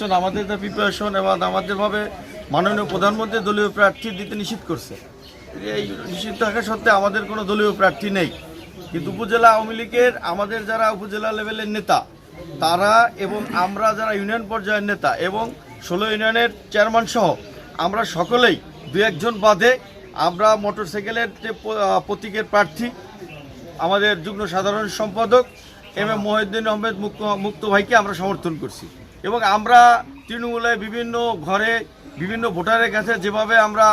নির্বাচন, আমাদের যে প্রিপারেশন এবং আমাদের ভাবে মাননীয় প্রধানমন্ত্রী দলীয় প্রার্থী দিতে নিষিদ্ধ করছে। এই নিষিদ্ধ থাকা সত্ত্বে আমাদের কোনো দলীয় প্রার্থী নেই। কিন্তু উপজেলা আওয়ামী লীগের আমাদের যারা উপজেলা লেভেলের নেতা, তারা এবং আমরা যারা ইউনিয়ন পর্যায়ের নেতা এবং ষোলো ইউনিয়নের চেয়ারম্যান সহ, আমরা সকলেই দু একজন বাদে আমরা মোটরসাইকেলের যে প্রতীকের প্রার্থী, আমাদের যুগ্ম সাধারণ সম্পাদক এম এম মহিউদ্দিন আহমেদ মুক্ত মুক্ত ভাইকে আমরা সমর্থন করছি। এবং আমরা তৃণমূলে বিভিন্ন ঘরে বিভিন্ন ভোটারের কাছে যেভাবে আমরা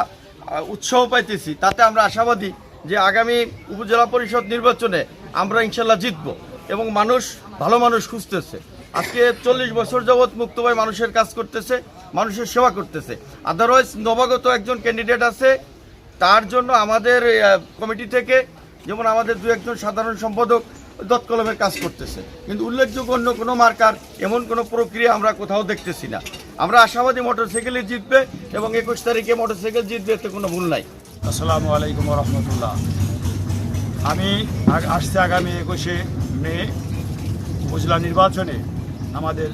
উৎসাহ পাইতেছি, তাতে আমরা আশাবাদী যে আগামী উপজেলা পরিষদ নির্বাচনে আমরা ইনশাল্লাহ জিতব এবং মানুষ, ভালো মানুষ খুঁজতেছে। আজকে চল্লিশ বছর যাবৎ মুক্ত ভাই মানুষের কাজ করতেছে, মানুষের সেবা করতেছে। আদারওয়াইজ নবাগত একজন ক্যান্ডিডেট আছে, তার জন্য আমাদের কমিটি থেকে, যেমন আমাদের দু একজন সাধারণ সম্পাদক দৎকলমের কাজ করতেছে। কিন্তু উল্লেখযোগ্য অন্য কোনো মার্কার এমন কোনো প্রক্রিয়া আমরা কোথাও দেখতেছি না। আমরা আশাবাদী মোটরসাইকেলে জিতবে এবং একুশ তারিখে মোটরসাইকেল জিতবে, এতে কোনো ভুল নাই। আসসালামু আলাইকুম রহমতুল্লাহ। আমি আসছে আগামী একুশে মে, উপজেলা নির্বাচনে আমাদের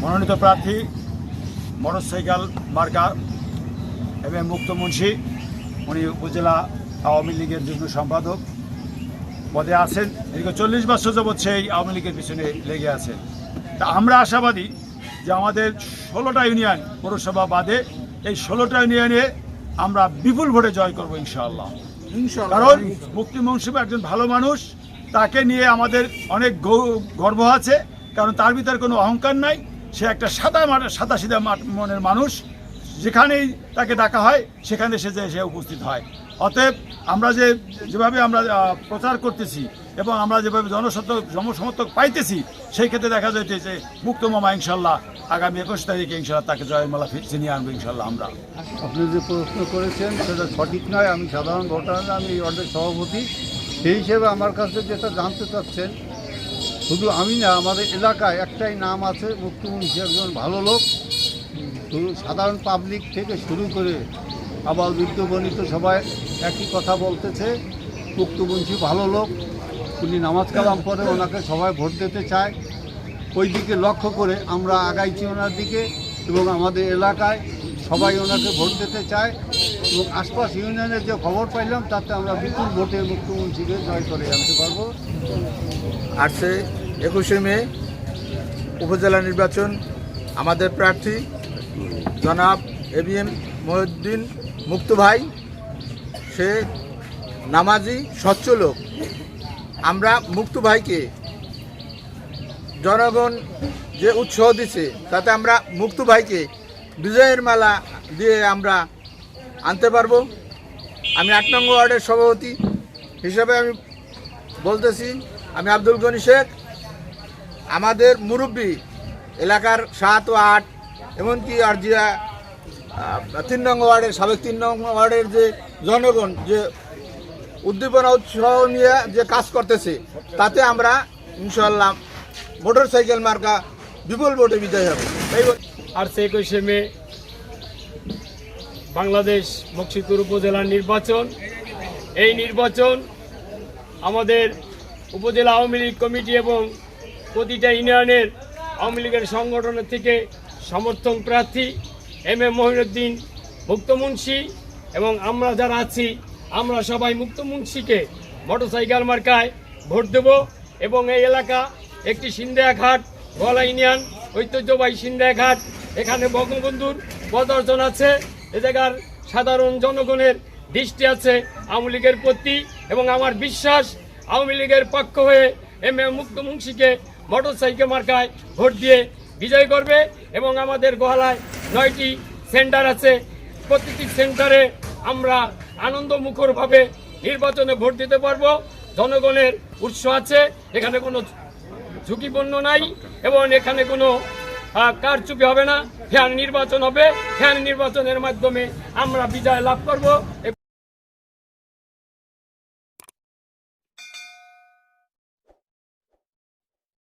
মনোনীত প্রার্থী মোটরসাইকেল মার্কা এবং মুক্ত মুন্সি, উনি উপজেলা আওয়ামী লীগের যুগ্ম সম্পাদক। পদে আছেন। এদিকে চল্লিশ বছর যাবৎ সেই আওয়ামী লীগের পিছনে লেগে আছেন। তা আমরা আশাবাদী যে আমাদের ষোলোটা ইউনিয়ন পৌরসভা বাদে এই ষোলোটা ইউনিয়নে আমরা বিপুল ভোটে জয় করব ইনশাআল্লাহ। কারণ মুক্তি মুন্সিপ একজন ভালো মানুষ তাকে নিয়ে আমাদের অনেক গৌ- গর্ব আছে। কারণ তার ভিতরে কোনো অহংকার নাই। সে একটা সাদা সাদা সিধা মনের মানুষ। যেখানেই তাকে ডাকা হয়, সেখানে সে যে, সে উপস্থিত হয়। অতএব আমরা যে, যেভাবে আমরা প্রচার করতেছি এবং আমরা যেভাবে জনসমর্থক জনসমর্থক পাইতেছি, সেই ক্ষেত্রে দেখা যাইতেছে মুক্ত মামা ইনশাল্লাহ, আগামী একুশ তারিখে ইনশাল্লাহ তাকে জয়মালা নিয়ে আনব ইনশাল্লাহ আমরা। আপনি যে প্রশ্ন করেছেন, সেটা সঠিক নয়। আমি সাধারণ ঘটনা আমি ওয়ার্ডের সভাপতি। সেই হিসেবে আমার কাছে যেটা জানতে চাচ্ছেন, শুধু আমি না, আমাদের এলাকায় একটাই নাম আছে মুখ্যমন্ত্রী একজন ভালো লোক। সাধারণ পাবলিক থেকে শুরু করে আবার বৃদ্ধ বনিত সবাই একই কথা বলতেছে। মুক্তবংশী ভালো লোক, উনি নামাজ কালাম পরে ওনাকে সবাই ভোট দিতে চায়। ওই দিকে লক্ষ্য করে আমরা আগাইছি ওনার দিকে এবং আমাদের এলাকায় সবাই ওনাকে ভোট দিতে চায় এবং আশপাশ ইউনিয়নের যে খবর পাইলাম, তাতে আমরা বিপুল ভোটে মুখ্যমন্ত্রীকে জয় করে আনতে পারব। আসছে একুশে মে, উপজেলা নির্বাচন, আমাদের প্রার্থী জনাব এবিএম মহিউদ্দিন মুক্ত ভাই, সে নামাজি, স্বচ্ছ লোক। আমরা মুক্ত ভাইকে জনগণ যে উৎসাহ দিছে, তাতে আমরা মুক্ত ভাইকে বিজয়ের মালা দিয়ে আমরা আনতে পারব। আমি আট নম্বর ওয়ার্ডের সভাপতি হিসাবে আমি বলতেছি, আমি আব্দুল গনি শেখ। আমাদের মুরব্বী এলাকার সাত ও আট এমনকি আরজিয়া আহ, তিন নং ওয়ার্ডের সাবেক তিন নং ওয়ার্ডের যে জনগণ যে উদ্দীপনা উৎসাহ নিয়ে যে কাজ করতেছে তাতে আমরা ইনশাল্লাহ মোটর সাইকেল মার্কা বিপুল ভোটে বিজয় হবে। বলে- আর একুশে মে বাংলাদেশ বক্সিপুর উপজেলার নির্বাচন। এই নির্বাচন আমাদের উপজেলা আওয়ামী লীগ কমিটি এবং প্রতিটা ইউনিয়নের আওয়ামী লীগের সংগঠনের থেকে সমর্থন প্রার্থী এম এম মহিনুদ্দিন মুক্তমুন্সি এবং আমরা যারা আছি, আমরা সবাই মুক্তমুন্সিকে মোটরসাইকেল মার্কায় ভোট দেব এবং এই এলাকা একটি সিন্দেয়া ঘাট গলা ইউনিয়ন, ঐতিহ্যবাহী সিন্দেয়া ঘাট এখানে বঙ্গবন্ধুর প্রদর্শন আছে। এ জায়গার সাধারণ জনগণের দৃষ্টি আছে আওয়ামী লীগের প্রতি এবং আমার বিশ্বাস আওয়ামী লীগের পক্ষ হয়ে এম এ মুক্তমুন্সিকে মোটরসাইকেল মার্কায় ভোট দিয়ে বিজয় করবে এবং আমাদের গোহালায় নয়টি সেন্টার আছে। প্রতিটি সেন্টারে আমরা আনন্দমুখরভাবে নির্বাচনে ভোট দিতে পারব। জনগণের উৎস আছে, এখানে কোনো ঝুঁকিপূর্ণ নাই এবং এখানে কোনো কারচুপি হবে না। ফ্যান নির্বাচন হবে। ফ্যান নির্বাচনের মাধ্যমে আমরা বিজয় লাভ করব।